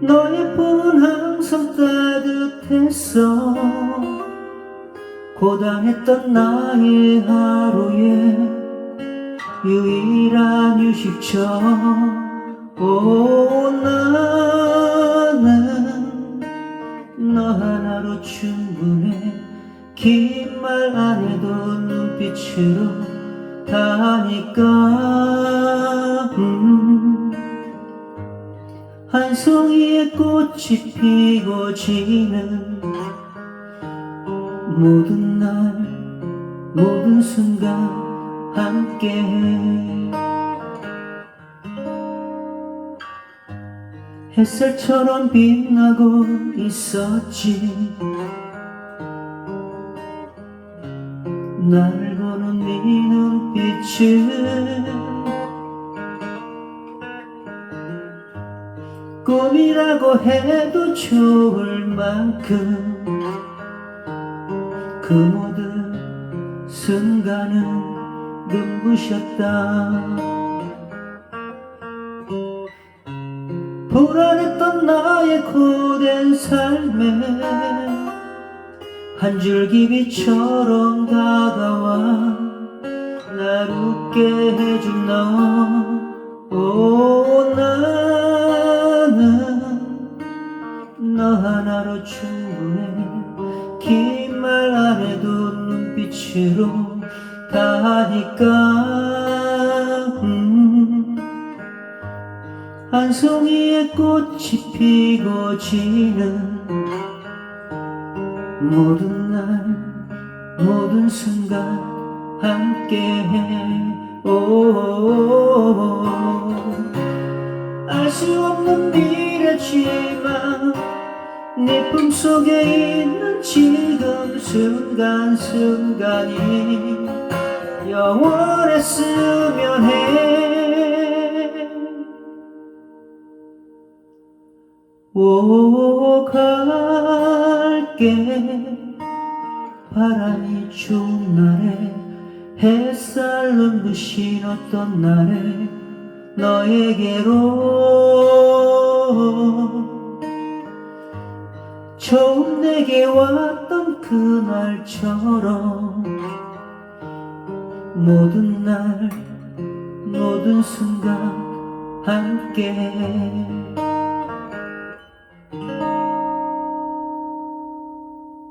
너의 품은 항상 따뜻했어 고단했던 나의 하루에 유일한 휴식처 오 나는 너 하나로 충분해. 긴 말 안 해도 눈빛으로 다 하니까 한 송이의 꽃이 피고 지는 모든 날 모든 순간 함께해 햇살처럼 빛나고 있었지. 날 보는 네 눈빛은 꿈이라고 해도 좋을 만큼 그 모든 순간은 눈부셨다. 불안했던 나의 고된 삶에 한 줄기 빛처럼 다가와 날 웃게 해준 너 하나로 충분해. 긴 말 안 해도 눈빛으로 다 하니까. 음. 한 송이의 꽃이 피고 지는 모든 날 모든 순간 함께해. 알수 없는 미래지만 네 품속에 있는 지금 순간순간이 영원했으면 해. 오 갈게. 바람이 좋은 날에 햇살 눈부신 어떤 날에 너에게로 처음 내게 왔던 그날처럼 모든 날 모든 순간 함께